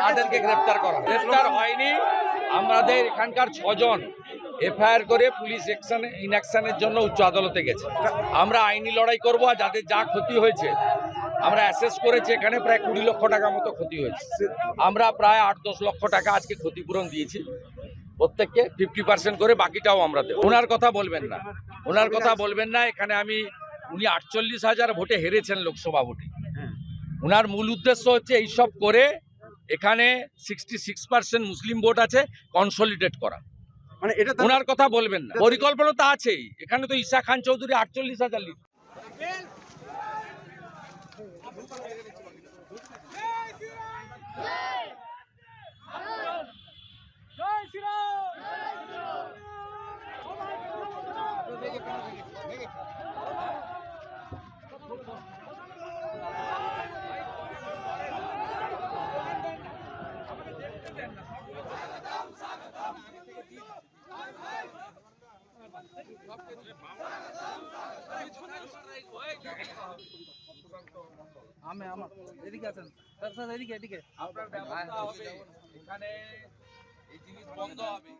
তাদেরকে গ্রেপ্তার করা গ্রেপ্তার হয়নি। আমাদের এখানকার ছজন এফআইআর করে পুলিশ অ্যাকশন ইনঅ্যাকশনের জন্য উচ্চ আদালতে গেছে। আমরা আইনি লড়াই করব আর যাদের যা ক্ষতি হয়েছে আমরা অ্যাসেস করেছি এখানে প্রায় কুড়ি লক্ষ টাকা মতো ক্ষতি হয়েছে। আমরা প্রায় আট দশ লক্ষ টাকা আজকে ক্ষতিপূরণ দিয়েছি। প্রত্যেককে ফিফটি পার্সেন্ট করে বাকিটাও আমরা দেবো। ওনার কথা বলবেন না। ওনার কথা বলবেন না এখানে আমি উনি আটচল্লিশ হাজার ভোটে হেরেছেন লোকসভা ভোটে। ওনার মূল উদ্দেশ্য হচ্ছে এইসব করে এখানে sixty six percent Muslim vote আছে কনসলিডেট করা। মানে এটা ওনার কথা বলবেন না। পরিকল্পনা তো আছেই। এখানে তো ঈশা খান চৌধুরী আটচল্লিশ হাজার লিড। আমি আমার, এদিকে আছেন। স্যার স্যার, এদিকে এদিকে। আপনার ব্যবস্থা হবে। এখানে এই জিনিস বন্ধ হবে।